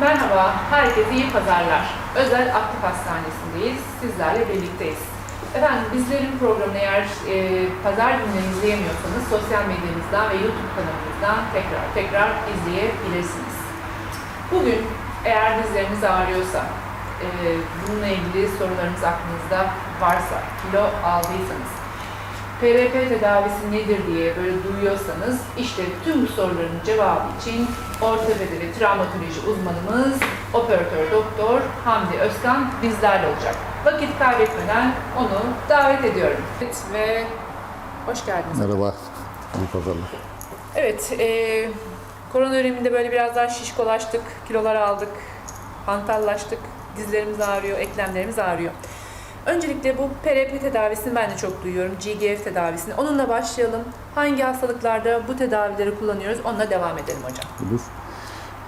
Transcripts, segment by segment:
Merhaba, herkese iyi pazarlar. Özel Aktif Hastanesi'ndeyiz, sizlerle birlikteyiz. Efendim bizlerin programını eğer e, pazar günleri izleyemiyorsanız sosyal medyamızdan ve YouTube kanalımızdan tekrar tekrar izleyebilirsiniz. Bugün eğer dizleriniz ağrıyorsa, e, bununla ilgili sorularınız aklınızda varsa, kilo aldıysanız, PRP tedavisi nedir diye böyle duyuyorsanız işte tüm bu soruların cevabı için ortopedi ve travmatoloji uzmanımız operatör doktor Hamdi Özkan bizlerle olacak. Vakit kaybetmeden onu davet ediyorum. Evet ve hoş geldiniz. Merhaba. İyi pazarlar. Evet, e, korona döneminde böyle biraz daha şişkolaştık, kilolar aldık, hantallaştık, dizlerimiz ağrıyor, eklemlerimiz ağrıyor. Öncelikle bu PRP tedavisini ben de çok duyuyorum, GGF tedavisini. Onunla başlayalım. Hangi hastalıklarda bu tedavileri kullanıyoruz, onunla devam edelim hocam. Olur.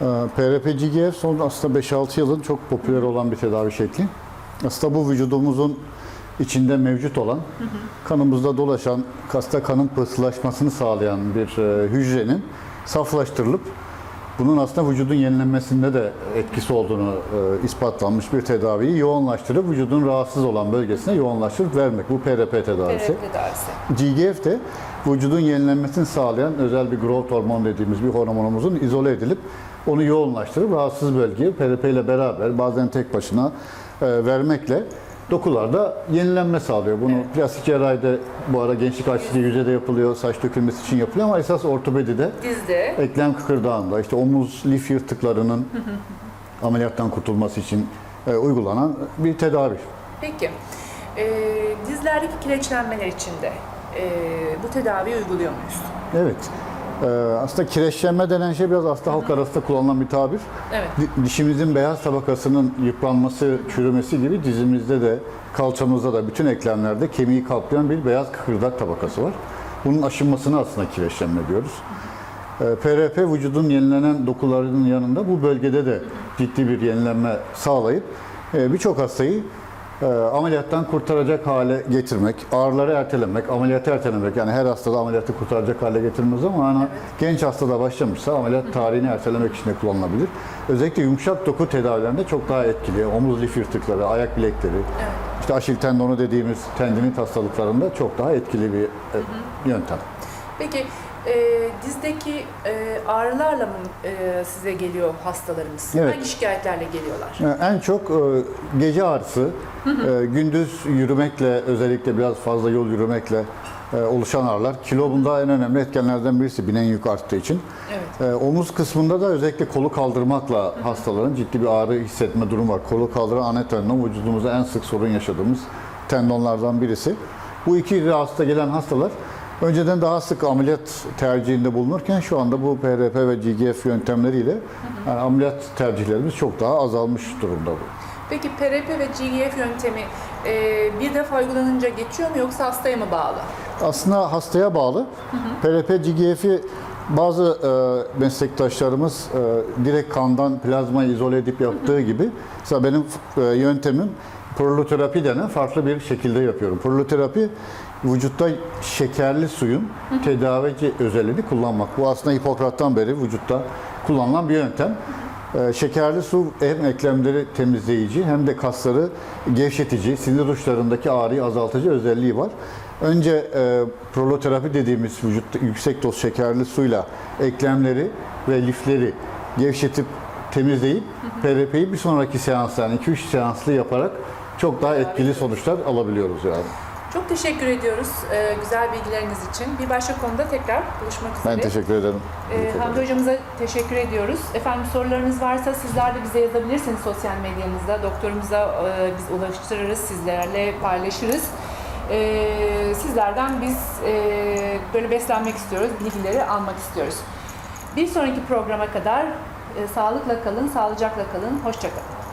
Ee, PRP GGF son aslında 5-6 yılın çok popüler olan bir tedavi şekli. Aslında bu vücudumuzun içinde mevcut olan, kanımızda dolaşan, kasta kanın pıhtılaşmasını sağlayan bir e, hücrenin saflaştırılıp bunun aslında vücudun yenilenmesinde de etkisi olduğunu e, ispatlanmış bir tedaviyi yoğunlaştırıp vücudun rahatsız olan bölgesine yoğunlaştırıp vermek. Bu PRP tedavisi. PRP tedavisi. GGF de vücudun yenilenmesini sağlayan özel bir growth hormon dediğimiz bir hormonumuzun izole edilip onu yoğunlaştırıp rahatsız bölgeye PRP ile beraber bazen tek başına e, vermekle dokularda yenilenme sağlıyor. Bunu plastik cerrahide bu ara gençlik açıcı yüzeyde yapılıyor, saç dökülmesi için yapılıyor ama esas ortopedide Dizde. eklem kıkırdağında işte omuz lif yırtıklarının ameliyattan kurtulması için e, uygulanan bir tedavi. Peki, e, dizlerdeki kireçlenmeler için de e, bu tedaviyi uyguluyor muyuz? Evet. Ee, aslında kireçlenme denen şey biraz hasta halk arasında kullanılan bir tabir. Evet. Di- Dişimizin beyaz tabakasının yıpranması, çürümesi gibi dizimizde de, kalçamızda da, bütün eklemlerde kemiği kaplayan bir beyaz kıkırdak tabakası var. Bunun aşınmasına aslında kireçlenme diyoruz. Ee, PRP vücudun yenilenen dokularının yanında bu bölgede de ciddi bir yenilenme sağlayıp e, birçok hastayı e, ameliyattan kurtaracak hale getirmek, ağrıları ertelemek, ameliyatı ertelemek. Yani her hastada ameliyatı kurtaracak hale getirmez ama hani genç hastada başlamışsa ameliyat tarihini ertelemek için de kullanılabilir. Özellikle yumuşak doku tedavilerinde çok daha etkili. Omuz lif yırtıkları, ayak bilekleri, işte aşil tendonu dediğimiz tendinit hastalıklarında çok daha etkili bir e, yöntem. Peki e, dizdeki e, ağrılarla mı e, size geliyor hastalarımız? Evet. Hangi şikayetlerle geliyorlar? Yani En çok e, gece ağrısı, e, gündüz yürümekle özellikle biraz fazla yol yürümekle e, oluşan ağrılar. Kilo bunda en önemli etkenlerden birisi binen yük arttığı için. Evet. E, omuz kısmında da özellikle kolu kaldırmakla hastaların ciddi bir ağrı hissetme durumu var. Kolu kaldıran ana tendon vücudumuzda en sık sorun yaşadığımız tendonlardan birisi. Bu iki rahatsızlığa gelen hastalar önceden daha sık ameliyat tercihinde bulunurken şu anda bu PRP ve GGF yöntemleriyle yani ameliyat tercihlerimiz çok daha azalmış durumda bu. Peki PRP ve GGF yöntemi e, bir defa uygulanınca geçiyor mu yoksa hastaya mı bağlı? Aslında hastaya bağlı. PRP, GGF'i bazı e, meslektaşlarımız e, direkt kandan plazmayı izole edip yaptığı gibi mesela benim e, yöntemim proloterapi denen farklı bir şekilde yapıyorum. Proloterapi vücutta şekerli suyun tedavici özelliğini kullanmak. Bu aslında Hipokrat'tan beri vücutta kullanılan bir yöntem. Ee, Şekerli su hem eklemleri temizleyici hem de kasları gevşetici, sinir uçlarındaki ağrıyı azaltıcı özelliği var. Önce e, proloterapi dediğimiz vücutta yüksek doz şekerli suyla eklemleri ve lifleri gevşetip temizleyip PRP'yi bir sonraki seansta yani 2-3 seanslı yaparak çok daha etkili sonuçlar alabiliyoruz yani. Çok teşekkür ediyoruz e, güzel bilgileriniz için. Bir başka konuda tekrar buluşmak üzere. Ben teşekkür ederim. Ee, Hamdi Hocamıza teşekkür ediyoruz. Efendim sorularınız varsa sizler de bize yazabilirsiniz sosyal medyamızda. Doktorumuza e, biz ulaştırırız, sizlerle paylaşırız. Ee, sizlerden biz e, böyle beslenmek istiyoruz, bilgileri almak istiyoruz. Bir sonraki programa kadar e, sağlıkla kalın, sağlıcakla kalın, hoşçakalın.